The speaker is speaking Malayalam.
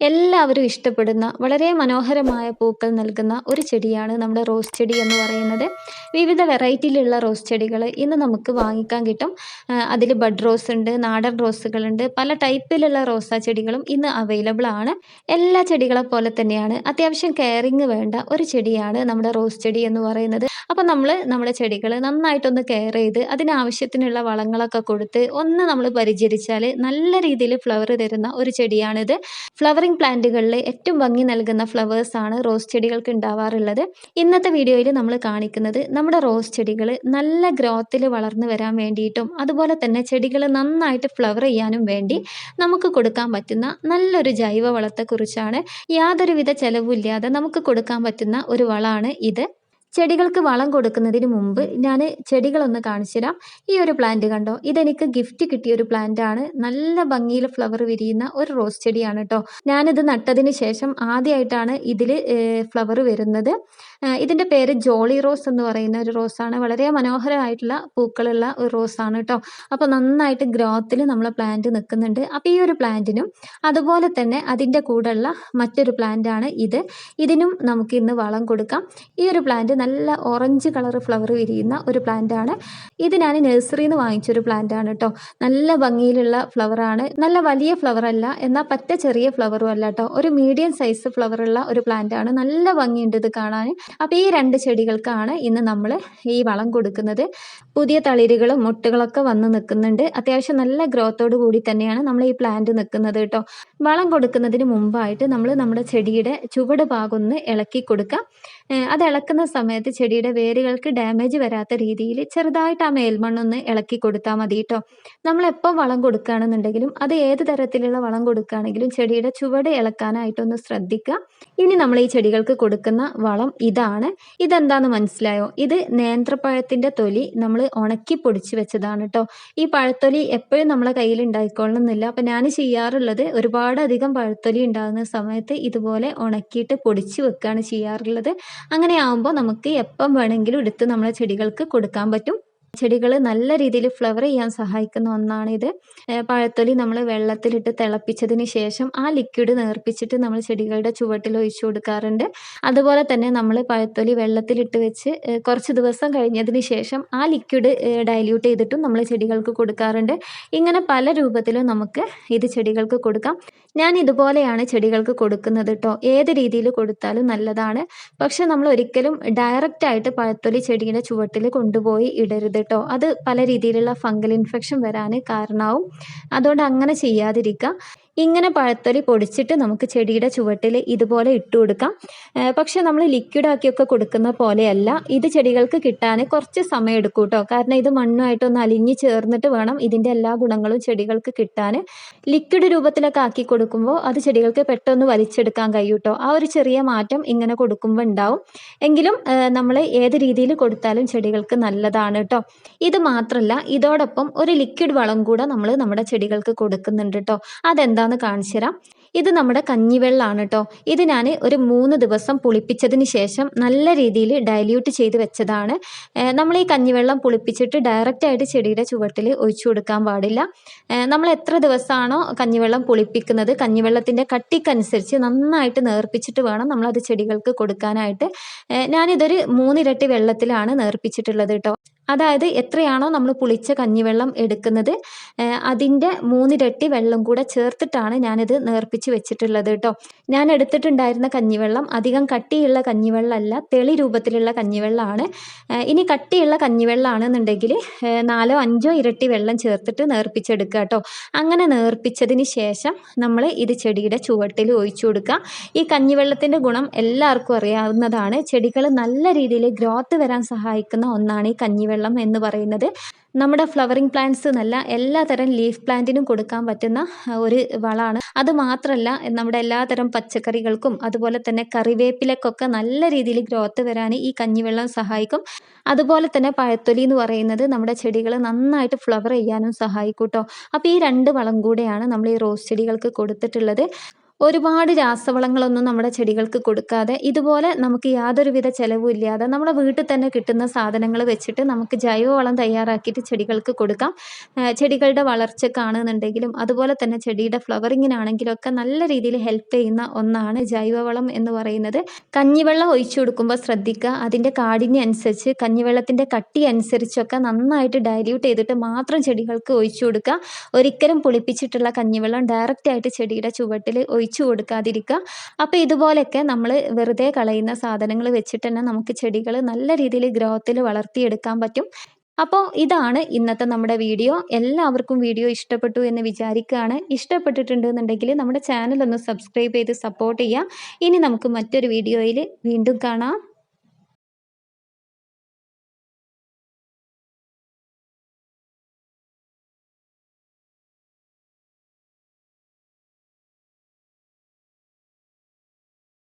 എല്ലാവരും ഇഷ്ടപ്പെടുന്ന വളരെ മനോഹരമായ പൂക്കൾ നൽകുന്ന ഒരു ചെടിയാണ് നമ്മുടെ റോസ് ചെടി എന്ന് പറയുന്നത്. വിവിധ വെറൈറ്റിയിലുള്ള റോസ് ചെടികൾ ഇന്ന് നമുക്ക് വാങ്ങിക്കാൻ കിട്ടും. അതിൽ ബഡ് റോസ് ഉണ്ട് നാടൻ റോസുകളുണ്ട് പല ടൈപ്പിലുള്ള റോസാ ചെടികളും ഇന്ന് അവൈലബിൾ ആണ്. എല്ലാ ചെടികളെ പോലെ തന്നെയാണ്. അത്യാവശ്യം കെയറിങ് വേണ്ട ഒരു ചെടിയാണ് നമ്മുടെ റോസ് ചെടി എന്ന് പറയുന്നത്. അപ്പം നമ്മൾ നമ്മുടെ ചെടികൾ നന്നായിട്ടൊന്ന് കെയർ ചെയ്ത് അതിനാവശ്യത്തിനുള്ള വളങ്ങളൊക്കെ കൊടുത്ത് ഒന്ന് നമ്മൾ പരിചരിച്ചാൽ നല്ല രീതിയിൽ ഫ്ലവർ തരുന്ന ഒരു ചെടിയാണിത്. ഫ്ലവറിങ് പ്ലാന്റുകളിൽ ഏറ്റവും ഭംഗി നൽകുന്ന ഫ്ലവേഴ്സാണ് റോസ് ചെടികൾക്ക് ഉണ്ടാവാറുള്ളത്. ഇന്നത്തെ വീഡിയോയിൽ നമ്മൾ കാണിക്കുന്നത് നമ്മുടെ റോസ് ചെടികൾ നല്ല ഗ്രോത്തിൽ വളർന്നു വരാൻ വേണ്ടിയിട്ടും അതുപോലെ തന്നെ ചെടികൾ നന്നായിട്ട് ഫ്ലവർ ചെയ്യാനും വേണ്ടി നമുക്ക് കൊടുക്കാൻ പറ്റുന്ന നല്ലൊരു ജൈവ വളത്തെക്കുറിച്ചാണ് യാതൊരുവിധ ചെലവുമില്ലാതെ നമുക്ക് കൊടുക്കാൻ പറ്റുന്ന ഒരു വളമാണ് ഇത്. ചെടികൾക്ക് വളം കൊടുക്കുന്നതിന് മുമ്പ് ഞാൻ ചെടികളൊന്ന് കാണിച്ചു തരാം ഈ ഒരു പ്ലാന്റ് കണ്ടോ? ഇതെനിക്ക് ഗിഫ്റ്റ് കിട്ടിയ ഒരു പ്ലാന്റ് ആണ്. നല്ല ഭംഗിയിൽ ഫ്ലവർ വിരിയുന്ന ഒരു റോസ് ചെടിയാണ് കേട്ടോ ഞാനിത് നട്ടതിന് ശേഷം ആദ്യമായിട്ടാണ് ഇതിൽ ഫ്ലവർ വരുന്നത്. ഇതിന്റെ പേര് ജോളി റോസ് എന്ന് പറയുന്ന ഒരു റോസാണ് വളരെ മനോഹരമായിട്ടുള്ള പൂക്കളുള്ള ഒരു റോസാണ് കേട്ടോ അപ്പോൾ നന്നായിട്ട് ഗ്രോത്തിൽ നമ്മളെ പ്ലാന്റ് നിൽക്കുന്നുണ്ട്. അപ്പോൾ ഈ ഒരു പ്ലാന്റിനും അതുപോലെ തന്നെ അതിന്റെ കൂടെയുള്ള മറ്റൊരു പ്ലാന്റ് ആണ് ഇത്. ഇതിനും നമുക്ക് ഇന്ന് വളം കൊടുക്കാം. ഈ ഒരു പ്ലാന്റ് നല്ല ഓറഞ്ച് കളർ ഫ്ലവർ വിരിയുന്ന ഒരു പ്ലാന്റ് ആണ്. ഇത് ഞാൻ നഴ്സറിയിൽ നിന്ന് വാങ്ങിച്ചൊരു പ്ലാന്റ് ആണ് കേട്ടോ നല്ല ഭംഗിയിലുള്ള ഫ്ലവർ ആണ്. നല്ല വലിയ ഫ്ലവർ അല്ല എന്നാൽ പറ്റ ചെറിയ ഫ്ലവറും അല്ല കേട്ടോ ഒരു മീഡിയം സൈസ് ഫ്ലവർ ഉള്ള ഒരു പ്ലാന്റ് ആണ്. നല്ല ഭംഗിയുണ്ട് ഇത് കാണാൻ. അപ്പോൾ ഈ രണ്ട് ചെടികൾക്കാണ് ഇന്ന് നമ്മൾ ഈ വളം കൊടുക്കുന്നത്. പുതിയ തളിരുകളും മുട്ടുകളൊക്കെ വന്ന് നിൽക്കുന്നുണ്ട്. അത്യാവശ്യം നല്ല ഗ്രോത്തോട് കൂടി തന്നെയാണ് നമ്മൾ ഈ പ്ലാന്റ് നിൽക്കുന്നത് കേട്ടോ വളം കൊടുക്കുന്നതിന് മുമ്പായിട്ട് നമ്മൾ നമ്മുടെ ചെടിയുടെ ചുവട് ഭാഗം ഒന്ന് ഇളക്കി കൊടുക്കാം. അത് ഇളക്കുന്ന സമയത്ത് ചെടിയുടെ വേരുകൾക്ക് ഡാമേജ് വരാത്ത രീതിയിൽ ചെറുതായിട്ട് ആ മേൽമണ്ണൊന്ന് ഇളക്കി കൊടുത്താൽ മതി കേട്ടോ നമ്മൾ വളം കൊടുക്കുകയാണെന്നുണ്ടെങ്കിലും അത് ഏത് തരത്തിലുള്ള വളം കൊടുക്കുകയാണെങ്കിലും ചെടിയുടെ ചുവട് ഇളക്കാനായിട്ടൊന്ന് ശ്രദ്ധിക്കുക. ഇനി നമ്മൾ ഈ ചെടികൾക്ക് കൊടുക്കുന്ന വളം ഇതാണ്. ഇതെന്താന്ന് മനസ്സിലായോ? ഇത് നേന്ത്രപ്പഴത്തിന്റെ തൊലി നമ്മൾ ഉണക്കി പൊടിച്ച് വെച്ചതാണ് കേട്ടോ ഈ പഴത്തൊലി എപ്പോഴും നമ്മളെ കയ്യിൽ ഉണ്ടായിക്കൊള്ളുന്നില്ല അപ്പം ഞാൻ ചെയ്യാറുള്ളത് ഒരുപാട് അധികം പഴത്തൊലി ഉണ്ടാകുന്ന സമയത്ത് ഇതുപോലെ ഉണക്കിയിട്ട് പൊടിച്ച് വെക്കുകയാണ് ചെയ്യാറുള്ളത്. അങ്ങനെ ആകുമ്പോൾ നമുക്ക് എപ്പം വേണമെങ്കിലും എടുത്ത് നമ്മളെ ചെടികൾക്ക് കൊടുക്കാൻ പറ്റും. ചെടികൾ നല്ല രീതിയിൽ ഫ്ലവർ ചെയ്യാൻ സഹായിക്കുന്ന ഒന്നാണിത്. പഴത്തൊലി നമ്മൾ വെള്ളത്തിലിട്ട് തിളപ്പിച്ചതിന് ശേഷം ആ ലിക്വിഡ് നേർപ്പിച്ചിട്ട് നമ്മൾ ചെടികളുടെ ചുവട്ടിൽ ഒഴിച്ചു കൊടുക്കാറുണ്ട്. അതുപോലെ തന്നെ നമ്മൾ പഴത്തൊലി വെള്ളത്തിലിട്ട് വെച്ച് കുറച്ച് ദിവസം കഴിഞ്ഞതിന് ശേഷം ആ ലിക്വിഡ് ഡൈല്യൂട്ട് ചെയ്തിട്ടും നമ്മൾ ചെടികൾക്ക് കൊടുക്കാറുണ്ട്. ഇങ്ങനെ പല രൂപത്തിലും നമുക്ക് ഇത് ചെടികൾക്ക് കൊടുക്കാം. ഞാൻ ഇതുപോലെയാണ് ചെടികൾക്ക് കൊടുക്കുന്നത് കേട്ടോ ഏത് രീതിയിൽ കൊടുത്താലും നല്ലതാണ്. പക്ഷെ നമ്മൾ ഒരിക്കലും ഡയറക്റ്റ് ആയിട്ട് പഴത്തൊലി ചെടിയുടെ ചുവട്ടിൽ കൊണ്ടുപോയി ഇടരുത് കേട്ടോ. അത് പല രീതിയിലുള്ള ഫംഗൽ ഇൻഫെക്ഷൻ വരാൻ കാരണമാവും അതുകൊണ്ട് അങ്ങനെ ചെയ്യാതിരിക്കുക. ഇങ്ങനെ പഴത്തൊലി പൊടിച്ചിട്ട് നമുക്ക് ചെടിയുടെ ചുവട്ടിൽ ഇതുപോലെ ഇട്ട് കൊടുക്കാം. പക്ഷെ നമ്മൾ ലിക്വിഡാക്കിയൊക്കെ കൊടുക്കുന്ന പോലെയല്ല. ഇത് ചെടികൾക്ക് കിട്ടാൻ കുറച്ച് സമയം എടുക്കും കേട്ടോ. കാരണം ഇത് മണ്ണുമായിട്ടൊന്ന് അലിഞ്ഞ് ചേർന്നിട്ട് വേണം ഇതിന്റെ എല്ലാ ഗുണങ്ങളും ചെടികൾക്ക് കിട്ടാൻ. ലിക്വിഡ് രൂപത്തിലൊക്കെ ആക്കി കൊടുക്കുമ്പോൾ അത് ചെടികൾക്ക് പെട്ടെന്ന് വലിച്ചെടുക്കാൻ കഴിയും കേട്ടോ. ആ ഒരു ചെറിയ മാറ്റം ഇങ്ങനെ കൊടുക്കുമ്പോൾ ഉണ്ടാവും. എങ്കിലും നമ്മൾ ഏത് രീതിയിൽ കൊടുത്താലും ചെടികൾക്ക് നല്ലതാണ് കേട്ടോ. ഇത് മാത്രമല്ല ഇതോടൊപ്പം ഒരു ലിക്വിഡ് വളം കൂടെ നമ്മൾ നമ്മുടെ ചെടികൾക്ക് കൊടുക്കുന്നുണ്ട് കേട്ടോ. അതെന്താ എന്താന്ന് കാണിച്ചു തരാം. ഇത് നമ്മുടെ കഞ്ഞിവെള്ളമാണ് കേട്ടോ ഇത് ഞാൻ ഒരു മൂന്ന് ദിവസം പുളിപ്പിച്ചതിന് ശേഷം നല്ല രീതിയിൽ ഡൈല്യൂട്ട് ചെയ്ത് വെച്ചതാണ്. നമ്മൾ ഈ കഞ്ഞിവെള്ളം പുളിപ്പിച്ചിട്ട് ഡയറക്റ്റ് ആയിട്ട് ചെടിയുടെ ചുവട്ടിൽ ഒഴിച്ചു കൊടുക്കാൻ പാടില്ല. നമ്മൾ എത്ര ദിവസമാണോ കഞ്ഞിവെള്ളം പുളിപ്പിക്കുന്നത് കഞ്ഞിവെള്ളത്തിന്റെ കട്ടിക്കനുസരിച്ച് നന്നായിട്ട് നേർപ്പിച്ചിട്ട് വേണം നമ്മളത് ചെടികൾക്ക് കൊടുക്കാനായിട്ട്. ഞാനിതൊരു മൂന്നിരട്ടി വെള്ളത്തിലാണ് നേർപ്പിച്ചിട്ടുള്ളത് കേട്ടോ അതായത് എത്രയാണോ നമ്മൾ പുളിച്ച കഞ്ഞിവെള്ളം എടുക്കുന്നത് അതിന്റെ മൂന്നിരട്ടി വെള്ളം കൂടെ ചേർത്തിട്ടാണ് ഞാനിത് നേർപ്പിച്ച് വെച്ചിട്ടുള്ളത് കേട്ടോ ഞാൻ എടുത്തിട്ടുണ്ടായിരുന്ന കഞ്ഞിവെള്ളം അധികം കട്ടിയുള്ള കഞ്ഞിവെള്ളമല്ല തെളി രൂപത്തിലുള്ള കഞ്ഞിവെള്ളമാണ്. ഇനി കട്ടിയുള്ള കഞ്ഞിവെള്ളമാണെന്നുണ്ടെങ്കിൽ നാലോ അഞ്ചോ ഇരട്ടി വെള്ളം ചേർത്തിട്ട് നേർപ്പിച്ചെടുക്കുക കേട്ടോ അങ്ങനെ നേർപ്പിച്ചതിന് ശേഷം നമ്മൾ ഇത് ചെടിയുടെ ചുവട്ടിൽ ഒഴിച്ചു കൊടുക്കുക. ഈ കഞ്ഞിവെള്ളത്തിന്റെ ഗുണം എല്ലാവർക്കും അറിയാവുന്നതാണ്. ചെടികൾ നല്ല രീതിയിൽ ഗ്രോത്ത് വരാൻ സഹായിക്കുന്ന ഒന്നാണ് ഈ കഞ്ഞിവെള്ളം. വെള്ളം എന്ന് പറയുന്നത് നമ്മുടെ ഫ്ലവറിങ് പ്ലാന്റ്സ് എന്നല്ല എല്ലാതരം ലീഫ് പ്ലാന്റിനും കൊടുക്കാൻ പറ്റുന്ന ഒരു വളമാണ്. അത് മാത്രമല്ല നമ്മുടെ എല്ലാതരം പച്ചക്കറികൾക്കും അതുപോലെ തന്നെ കറിവേപ്പിലക്കൊക്കെ നല്ല രീതിയിൽ ഗ്രോത്ത് വരാൻ ഈ കഞ്ഞിവെള്ളം സഹായിക്കും. അതുപോലെ തന്നെ പഴത്തൊലി എന്ന് പറയുന്നത് നമ്മുടെ ചെടികൾ നന്നായിട്ട് ഫ്ലവർ ചെയ്യാനും സഹായിക്കും കേട്ടോ അപ്പോൾ ഈ രണ്ട് വളം കൂടെയാണ് നമ്മൾ ഈ റോസ് ചെടികൾക്ക് കൊടുത്തിട്ടുള്ളത്. ഒരുപാട് രാസവളങ്ങളൊന്നും നമ്മുടെ ചെടികൾക്ക് കൊടുക്കാതെ ഇതുപോലെ നമുക്ക് യാതൊരുവിധ ചിലവും ഇല്ലാതെ നമ്മുടെ വീട്ടിൽ തന്നെ കിട്ടുന്ന സാധനങ്ങൾ വെച്ചിട്ട് നമുക്ക് ജൈവവളം തയ്യാറാക്കിയിട്ട് ചെടികൾക്ക് കൊടുക്കാം. ചെടികളുടെ വളർച്ച വളർച്ചക്കാണെന്നുണ്ടെങ്കിലും അതുപോലെ തന്നെ ചെടിയുടെ ഫ്ലവറിങ്ങിനാണെങ്കിലും ഒക്കെ നല്ല രീതിയിൽ ഹെൽപ്പ് ചെയ്യുന്ന ഒന്നാണ് ജൈവവളം എന്ന് പറയുന്നത്. കഞ്ഞിവെള്ളം ഒഴിച്ചു കൊടുക്കുമ്പോൾ ശ്രദ്ധിക്കുക. അതിന്റെ കാടിന് അനുസരിച്ച് കഞ്ഞിവെള്ളത്തിന്റെ കട്ടി അനുസരിച്ചൊക്കെ നന്നായിട്ട് ഡൈല്യൂട്ട് ചെയ്തിട്ട് മാത്രം ചെടികൾക്ക് ഒഴിച്ചു കൊടുക്കുക. ഒരിക്കലും പുളിപ്പിച്ചിട്ടുള്ള കഞ്ഞിവെള്ളം ഡയറക്റ്റ് ആയിട്ട് ചെടിയുടെ ചുവട്ടിൽ ഒഴിച്ചു ഒഴിച്ചു കൊടുക്കാതിരിക്കുക. അപ്പോൾ ഇതുപോലെയൊക്കെ നമ്മൾ വെറുതെ കളയുന്ന സാധനങ്ങൾ വെച്ചിട്ട് തന്നെ നമുക്ക് ചെടികൾ നല്ല രീതിയിൽ ഗ്രോത്തിൽ വളർത്തിയെടുക്കാൻ പറ്റും. അപ്പോൾ ഇതാണ് ഇന്നത്തെ നമ്മുടെ വീഡിയോ. എല്ലാവർക്കും വീഡിയോ ഇഷ്ടപ്പെട്ടു എന്ന് വിചാരിക്കുകയാണ്. ഇഷ്ടപ്പെട്ടിട്ടുണ്ടെന്നുണ്ടെങ്കിൽ നമ്മുടെ ചാനൽ ഒന്ന് സബ്സ്ക്രൈബ് ചെയ്ത് സപ്പോർട്ട് ചെയ്യുക. ഇനി നമുക്ക് മറ്റൊരു വീഡിയോയിൽ വീണ്ടും കാണാം.